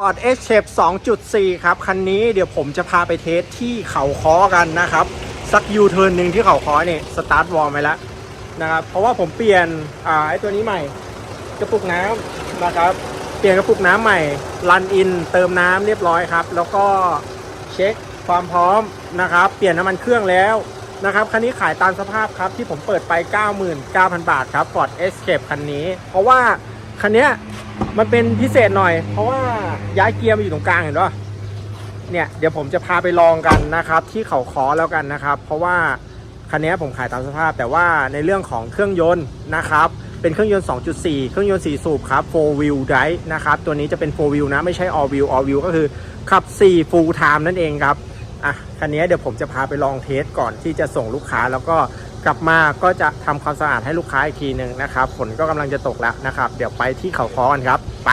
Ford S Shape 2.4 ครับ คันนี้เดี๋ยวผมจะพาไปเทสที่เขาค้อกันนะครับ สักยูเทิร์นหนึ่งที่เขาค้อเนี่ยสตาร์ทวอร์มไปแล้วนะครับ เพราะว่าผมเปลี่ยนอ่าไอตัวนี้ใหม่ กระปุกน้ำนะครับ เปลี่ยนกระปุกน้ำใหม่รันอินเติมน้ำเรียบร้อยครับ แล้วก็เช็คความพร้อมนะครับ เปลี่ยนน้ำมันเครื่องแล้วนะครับ คันนี้ขายตามสภาพครับที่ผมเปิดไป 99,000 บาทครับ Ford Escape คันนี้ เพราะว่าคันเนี้ย มันเป็นพิเศษหน่อย เพราะว่าย้ายเกียร์มาอยู่ตรงกลางเห็นป่ะเนี่ยเดี๋ยวผมจะพาไปลองกันนะครับ ที่เขาคอแล้วกันนะครับ เพราะว่าคันนี้ผมขายตามสภาพ แต่ว่าในเรื่องของเครื่องยนต์นะครับเป็นเครื่องยนต์ 2.4 เครื่องยนต์ 4 สูบครับ 4 wheel drive นะครับ ตัวนี้จะเป็น 4 wheel นะ ไม่ใช่ all wheel all wheel ก็คือขับ 4 full time นั่นเองครับ อะ คันนี้เดี๋ยวผมจะพาไปลองเทสก่อนที่จะส่งลูกค้า แล้วก็ กลับมาก็จะทำความสะอาดให้ลูกค้าอีกทีหนึ่งนะครับฝนก็กำลังจะตกแล้วนะครับ เดี๋ยวไปที่เขาคอกันครับไป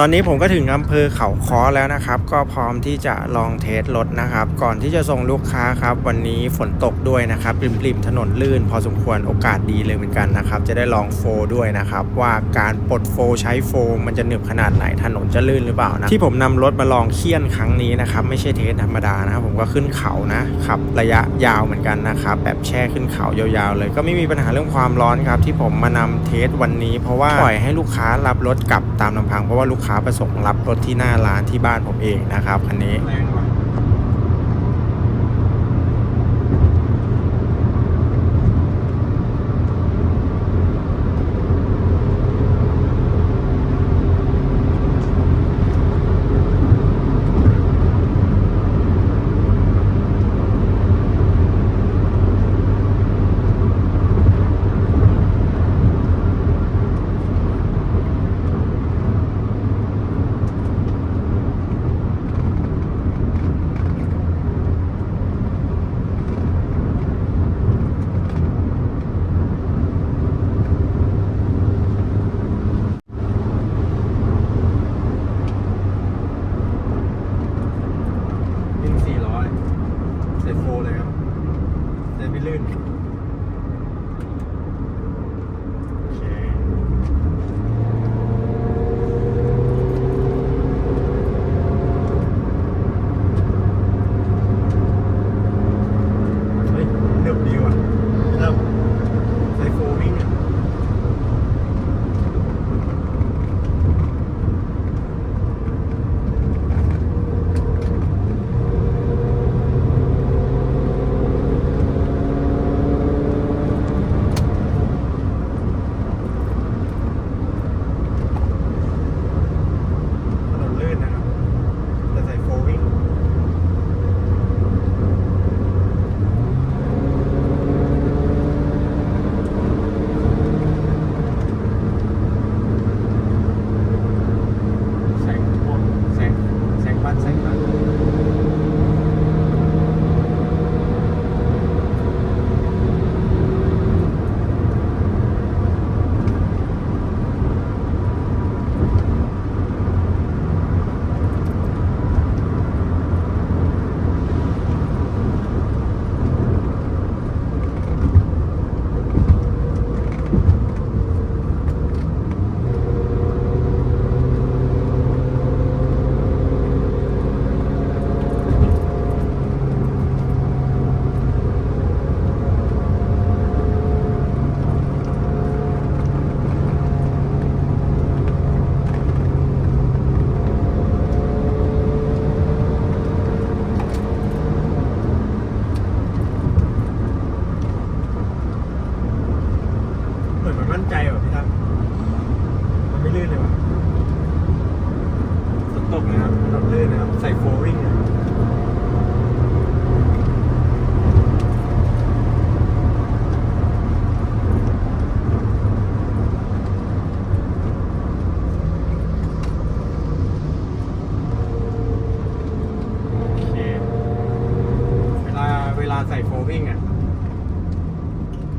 ตอนนี้ผมก็ถึงอำเภอเขาค้อแล้วนะครับ ก็พร้อมที่จะลองเทสรถนะครับ ก่อนที่จะส่งลูกค้าครับ วันนี้ฝนตกด้วยนะครับริมๆถนนลื่น พอสมควรโอกาสดีเลยเหมือนกันนะครับ จะได้ลองโฟร์ด้วยนะครับ ว่าการปลดโฟร์ใช้โฟร์มันจะหนึบขนาดไหนถนนจะลื่นหรือเปล่านะที่ผมนำรถมาลองเคี่ยนครั้งนี้นะครับ ไม่ใช่เทสธรรมดานะครับผมก็ขึ้นเขานะขับระยะยาวเหมือนกันนะครับแบบแช่ขึ้นเขายาวๆ เลย ก็ไม่มีปัญหาเรื่องความร้อนครับที่ผมมานำเทสวันนี้ เพราะว่าปล่อยให้ลูกค้ารับรถกลับตามลำพังเพราะว่าลูกค้าประสงค์รับรถที่หน้าร้านที่บ้านผมเองนะครับคันนี้ วิ่ง400 เซฟโฟเลยครับเซฟไม่ลื่น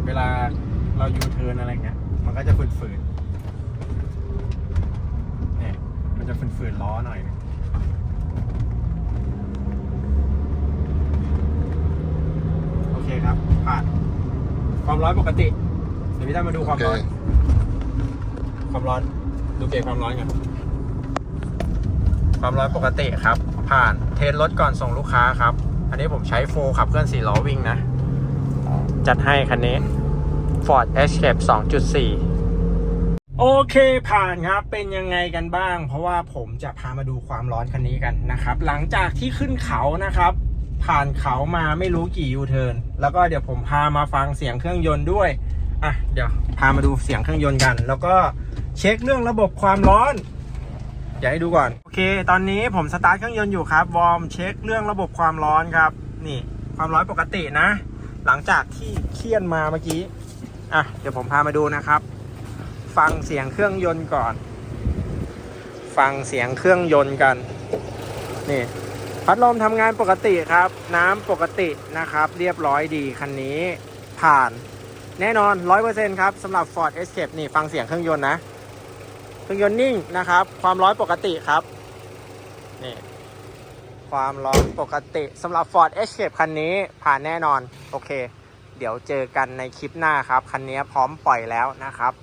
เวลาเรายูเทิร์นอะไรเงี้ย มันก็จะฝืนฝืนเนี่ยมันจะฝืนฝืนล้อหน่อยโอเคครับ ผ่าน ความร้อนปกติ เดี๋ยวพี่ตั้มมาดูความร้อน ความร้อน ดูเกจความร้อนกันความร้อนปกติครับ ผ่านเทสรถก่อนส่งลูกค้าครับ อันนี้ผมใช้โฟขับเคลื่อนสี่ล้อวิ่งนะ จัดให้คันนี้ Ford Escape 2.4 โอเคผ่านครับ เป็นยังไงกันบ้าง เพราะว่าผมจะพามาดูความร้อนคันนี้กันนะครับ หลังจากที่ขึ้นเขานะครับ ผ่านเขามาไม่รู้กี่ยูเทิร์นแล้วก็เดี๋ยวผมพามาฟังเสียงเครื่องยนต์ด้วยอะเดี๋ยวพามาดูเสียงเครื่องยนต์กัน แล้วก็เช็คเรื่องระบบความร้อนอยากให้ดูก่อน โอเค ตอนนี้ผมสตาร์ทเครื่องยนต์อยู่ครับ วอร์มเช็คเรื่องระบบความร้อนครับ นี่ ความร้อนปกตินะ หลังจากที่เคี่ยนมาเมื่อกี้ อะเดี๋ยวผมพามาดูนะครับ ฟังเสียงเครื่องยนต์ก่อน ฟังเสียงเครื่องยนต์กัน นี่ พัดลมทำงานปกติครับ น้ำปกตินะครับ เรียบร้อยดีคันนี้ผ่าน แน่นอน 100%ครับสำหรับ Ford Escape นี่ฟังเสียงเครื่องยนต์นะ เครื่องยนต์นิ่งนะครับ ความร้อนปกติครับ นี่ความร้อนปกติสำหรับ Ford Escape คันนี้ผ่านแน่นอน โอเค เดี๋ยวเจอกันในคลิปหน้าครับ คันนี้พร้อมปล่อยแล้วนะครับ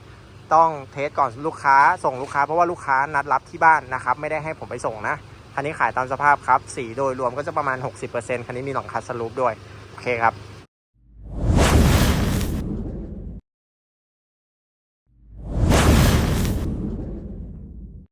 ต้องเทสก่อนลูกค้าส่งลูกค้าเพราะว่าลูกค้านัดรับที่บ้านนะครับ ไม่ได้ให้ผมไปส่งนะ คันนี้ขายตามสภาพครับ สีโดยรวมก็จะประมาณ 60%คันนี้มีหลังคาสลูปด้วย โอเคครับ